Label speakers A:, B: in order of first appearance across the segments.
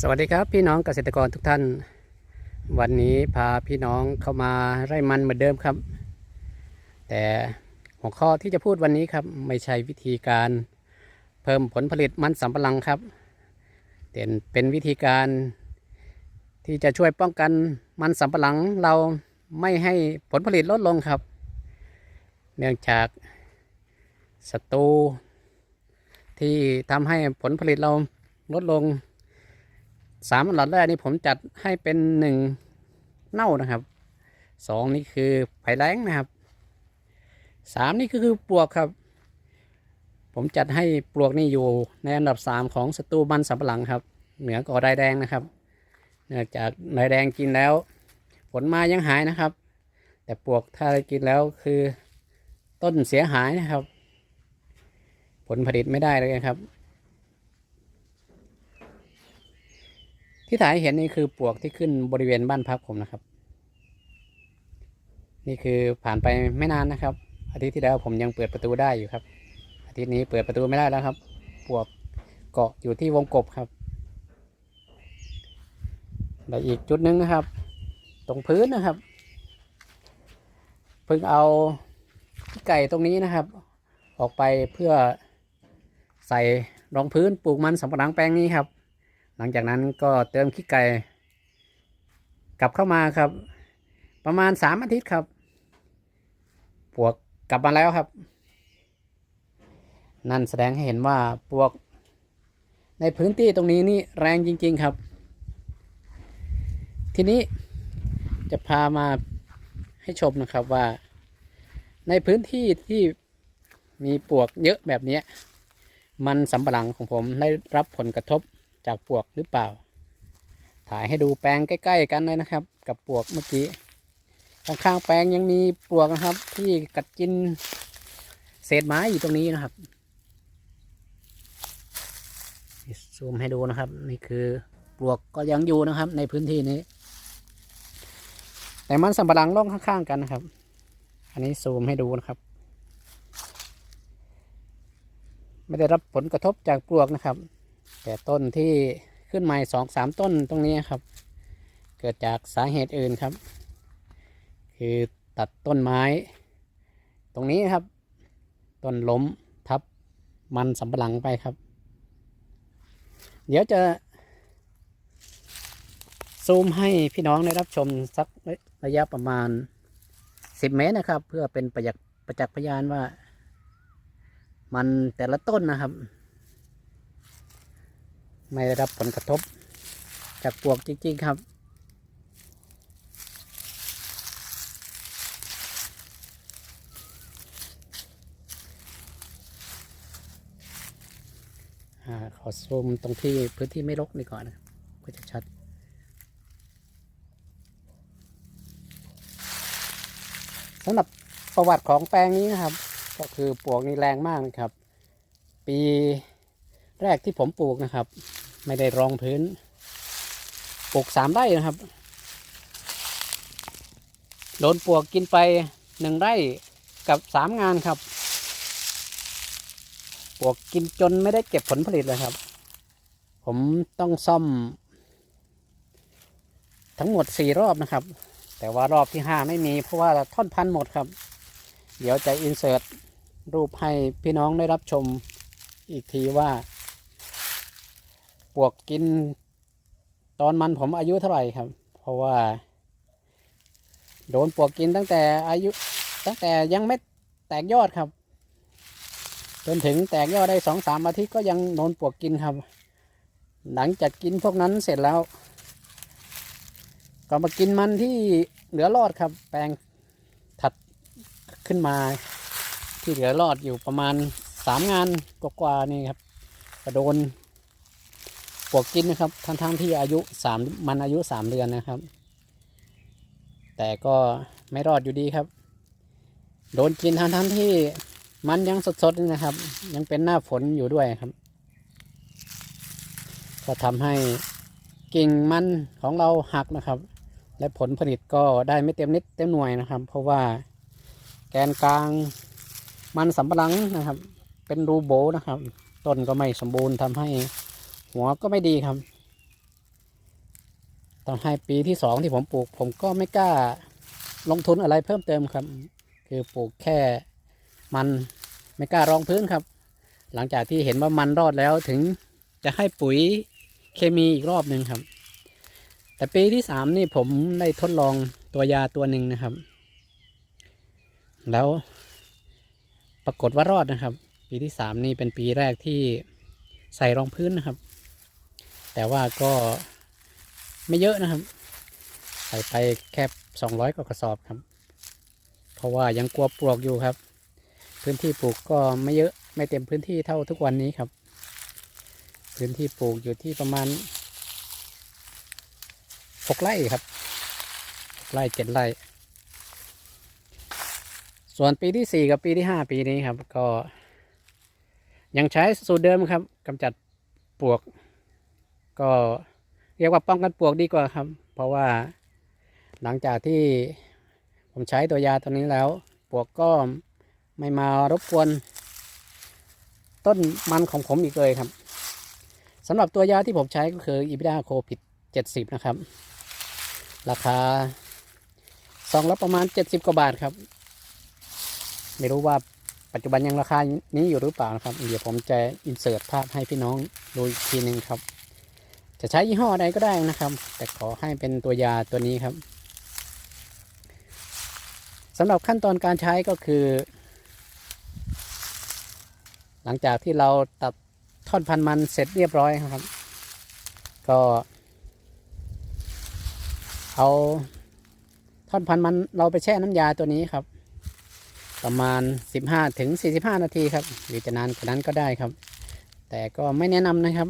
A: สวัสดีครับพี่น้องเกษตรกรทุกท่าน วันนี้พาพี่น้องเข้ามาไร่มันเหมือนเดิมครับ แต่หัวข้อที่จะพูดวันนี้ครับ ไม่ใช่วิธีการเพิ่มผลผลิตมันสำปะหลังครับแต่เป็นวิธีการที่จะช่วยป้องกันมันสำปะหลังเราไม่ให้ผลผลิตลดลงครับ เนื่องจากศัตรูที่ทำให้ผลผลิตเราลดลง สามอันดับแรกนี่ผมจัดให้เป็นหนึ่งเน่านะครับสองนี่คือไผ่แรงนะครับสามนี่ก็คือปลวกครับ ผมจัดให้ปลวกนี่อยู่ในอันดับสามของศัตรูมันสำปะหลังครับ เหนือกว่าไดแดงนะครับ เนื่องจากไดแดงกินแล้ว ผลมายังหายนะครับ แต่ปลวกถ้ากินแล้วคือต้นเสียหายนะครับ ผลผลิตไม่ได้เลยครับ ที่ถ่ายเห็นนี่คือปลวกที่ขึ้นบริเวณบ้านพักผมนะครับ นี่คือผ่านไปไม่นานนะครับ อาทิตย์ที่แล้วผมยังเปิดประตูได้อยู่ครับ อาทิตย์นี้เปิดประตูไม่ได้แล้วครับปลวกเกาะอยู่ที่วงกบครับและอีกจุดหนึ่งนะครับ ตรงพื้นนะครับเพิ่งเอาไก่ตรงนี้นะครับ ออกไปเพื่อใส่รองพื้นปลูกมันสำปะหลังแปลงนี้ครับ หลังจากนั้นก็เติมขี้ไก่กลับเข้ามาครับ ประมาณสามอาทิตย์ครับปวกกลับมาแล้วครับ นั่นแสดงให้เห็นว่าปวก ในพื้นที่ตรงนี้นี่แรงจริง ๆครับ ทีนี้จะพามาให้ชมนะครับว่า ในพื้นที่ที่มีปวกเยอะแบบนี้ มันสำปะหลังของผมได้รับผลกระทบ จากปวกหรือเปล่า ถ่ายให้ดูแปลงใกล้ ๆ กันเลยนะครับ กับปวกเมื่อกี้ข้างๆแปลงยังมีปลวกนะครับ ที่กัดกินเศษไม้อยู่ตรงนี้นะครับซูมให้ดูนะครับ นี่คือปลวกก็ยังอยู่นะครับ ในพื้นที่นี้ แต่มันสำปะหลังล่องข้างๆกันนะครับ อันนี้ซูมให้ดูนะครับ ไม่ได้รับผลกระทบจากปลวกนะครับ แต่ต้นที่ขึ้นใหม่สองสามต้นตรงนี้ครับ เกิดจากสาเหตุอื่นครับ คือตัดต้นไม้ ตรงนี้ครับ ต้นล้มทับมันสำปะหลังไปครับ เดี๋ยวจะซูมให้พี่น้องได้รับชมสักระยะประมาณ 10 เมตรนะครับ เพื่อเป็นประจักษ์ประจักษ์พยานว่า มันแต่ละต้นนะครับ ไม่ได้รับผลกระทบ จากปวกจริงๆครับขอซูมตรงที่พื้นที่ไม่รกนี่ก่อนนะก็จะชัดสำหรับประวัติของแปลงนี้นะครับ ก็คือปวกนี่แรงมากนะครับ ปี แรกที่ผมปลูกนะครับ ไม่ได้รองพื้น ปลูกสามไร่นะครับโดนปลวกกินไปหนึ่งไร่กับสามงานครับปลวกกินจนไม่ได้เก็บผลผลิตเลยครับ ผมต้องซ่อม ทั้งหมดสี่รอบนะครับ แต่ว่ารอบที่ห้าไม่มีเพราะว่าท่อนพันหมดครับ เดี๋ยวจะอินเสิร์ตรูปให้พี่น้องได้รับชมอีกทีว่า ปวกกิน ตอนมันผมอายุเท่าไหร่ครับ เพราะว่า โดนปวกกินตั้งแต่อายุ ตั้งแต่ยังไม่แตกยอดครับ จนถึงแตกยอดได้สองสามอาทิตย์ก็ยังโดนปวกกินครับ หลังจากกินพวกนั้นเสร็จแล้ว ก็มากินมันที่เหลือรอดครับ แปลงถัดขึ้นมา ที่เหลือรอดอยู่ประมาณสามงานกว่าๆนี่ครับก็โดน วกกินนะครับ ทั้งๆทที่อายุสามมันอายุสามเดือนนะครับ แต่ก็ไม่รอดอยู่ดีครับ โดนกินทั้งๆทที่มันยังสดๆนี่นะครับ ยังเป็นหน้าฝนอยู่ด้วยครับ ก็ทำให้กิ่งมันของเราหักนะครับ และผลผลิตก็ได้ไม่เต็มนิดเต็มหน่วยนะครับ เพราะว่าแกนกลางมันสำปะหลังนะครับ เป็นรูโบนะครับ ต้นก็ไม่สมบูรณ์ทำให้ หัวก็ไม่ดีครับตองให้ปีที่สองที่ผมปลูก ผมก็ไม่กล้าลงทุนอะไรเพิ่มเติมครับ คือปลูกแค่มันไม่กล้ารองพื้นครับ หลังจากที่เห็นว่ามันรอดแล้วถึงจะให้ปุ๋ยเคมีอีกรอบหนึ่งครับ แต่ปีที่สามนี่ผมได้ทดลองตัวยาตัวหนึ่งนะครับ แล้วปรากฏว่ารอดนะครับ ปีที่สามนี่เป็นปีแรกที่ใส่รองพื้นนะครับ แต่ว่าก็ไม่เยอะนะครับ ใส่ไปแค่สองร้อยกว่ากระสอบครับ เพราะว่ายังกลัวปลวกอยู่ครับ พื้นที่ปลูกก็ไม่เยอะไม่เต็มพื้นที่เท่าทุกวันนี้ครับ พื้นที่ปลูกอยู่ที่ประมาณหกไร่ครับไร่เจ็ดไร่ ส่วนปีที่สี่กับปีที่ห้าปีนี้ครับ ก็ยังใช้สูตรเดิมครับกำจัดปลวก ก็เรียกว่าป้องกันปวกดีกว่าครับ เพราะว่าหลังจากที่ผมใช้ตัวยาตัวนี้แล้ว ปวกก็ไม่มารบกวน ต้นมันของผมอีกเลยครับสำหรับตัวยาที่ผมใช้ก็คืออีบิดาโคพิด70 นะครับ ราคาซองละประมาณ 70 กว่าบาทครับ ไม่รู้ว่าปัจจุบันยังราคานี้อยู่หรือเปล่านะครับ เดี๋ยวผมจะอินเสิร์ตภาพให้พี่น้องดูอีกทีหนึ่งครับ จะใช้ยี่ห้อใดก็ได้นะครับ แต่ขอให้เป็นตัวยาตัวนี้ครับสำหรับขั้นตอนการใช้ก็คือ หลังจากที่เราตัดท่อนพันธุ์มันเสร็จเรียบร้อยครับ ก็ เอาท่อนพันธุ์มันเราไปแช่น้ำยาตัวนี้ครับ ประมาณ 15ถึง45 นาทีครับ หรือจะนานกว่านั้นก็ได้ครับ แต่ก็ไม่แนะนำนะครับ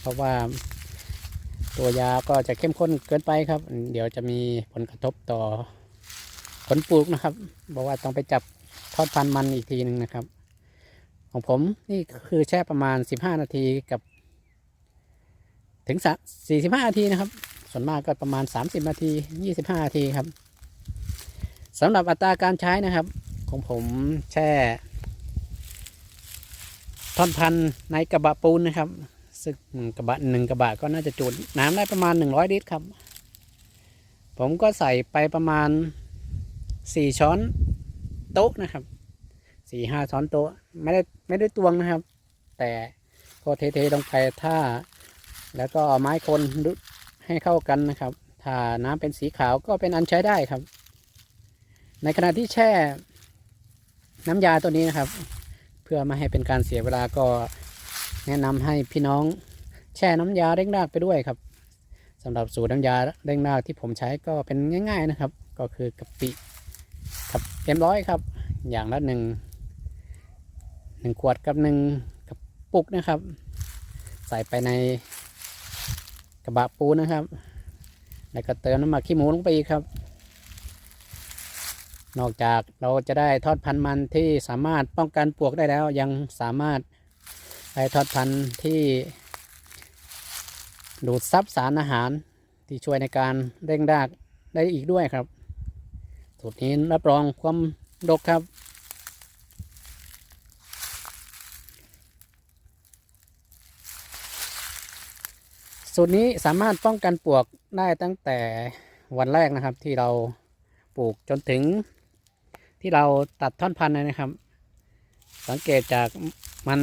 A: เพราะว่า ตัวยาก็จะเข้มข้นเกินไปครับ เดี๋ยวจะมีผลกระทบต่อผลปลูกนะครับ บอกว่าต้องไปจับทอดพันธุ์มันอีกทีหนึ่งนะครับ ของผมนี่คือแช่ประมาณ 15 นาทีกับ ถึง 45 นาทีนะครับ ส่วนมากก็ประมาณ 30 นาที 25 นาทีครับสำหรับอัตราการใช้นะครับ ของผมแช่ท่อนพันในกระบะปูนนะครับ ซึ่งกระบะหนึ่งกระบะก็น่าจะจุน้ำได้ประมาณ 100 ลิตรครับ ผมก็ใส่ไปประมาณ 4 ช้อนโต๊ะนะครับสี่ห้าช้อนโต๊ะไม่ได้ไม่ได้ตวงนะครับ แต่พอเทๆลงไปถ้า แล้วก็เอาไม้คนให้เข้ากันนะครับ ถ้าน้ำเป็นสีขาวก็เป็นอันใช้ได้ครับ ในขณะที่แช่น้ำยาตัวนี้นะครับ เพื่อไม่ให้เป็นการเสียเวลาก็ แนะนำให้พี่น้องแช่น้ำยาเร่งรากไปด้วยครับสำหรับสูตรน้ำยาเร่งรากที่ผมใช้ก็เป็นง่าย ๆนะครับ ก็คือกะปิครับเต็มร้อยครับ อย่างละหนึ่งหนึ่งขวดกับหนึ่งกระปุกนะครับ ใส่ไปในกระบะปูนะครับ แล้วก็เติมน้ำหมักขี้หมูลงไปอีกครับ นอกจากเราจะได้ทอดพันธุ์มันที่สามารถป้องกันปวกได้แล้วยังสามารถ ได้ทอดพันธุ์ที่ดูดซับสารอาหารที่ช่วยในการเร่งรากได้อีกด้วยครับสูตรนี้รับรองความดกครับ สูตรนี้สามารถป้องกันปวกได้ตั้งแต่วันแรกนะครับที่เราปลูกจนถึงที่เราตัดท่อนพันธุ์นะครับ สังเกตจากมัน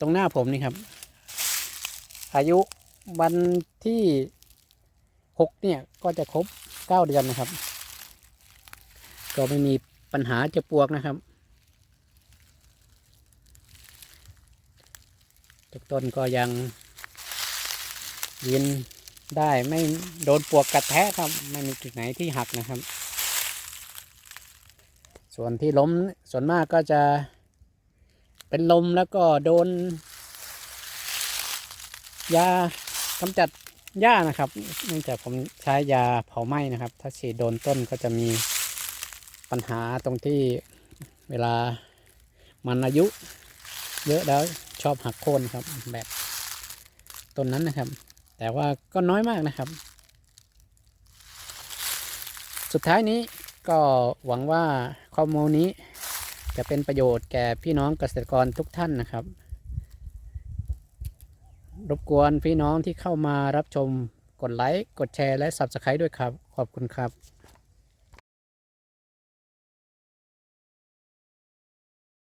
A: ตรงหน้าผมนี่ครับ อายุวันที่หกเนี่ยก็จะครบเก้าเดือนนะครับ ก็ไม่มีปัญหาจะปวกนะครับทุกต้นก็ยังยืนได้ไม่โดนปวกกัดแทะครับ ไม่มีจุดไหนที่หักนะครับ ส่วนที่ล้มส่วนมากก็จะ เป็นลมแล้วก็โดน ยากำจัดหญ้านะครับ เนื่องจากผมใช้ยาเผาไหม้นะครับ ถ้าฉีดโดนต้นก็จะมีปัญหาตรงที่เวลามันอายุ เยอะแล้วชอบหักโค่นครับ แบบต้นนั้นนะครับ แต่ว่าก็น้อยมากนะครับ สุดท้ายนี้ก็หวังว่าข้อมูลนี้ จะเป็นประโยชน์แก่พี่น้องเกษตรกรทุกท่านนะครับ รบกวนพี่น้องที่เข้ามารับชมกดไลค์ กดแชร์และ Subscribe ด้วยครับ ขอบคุณครับ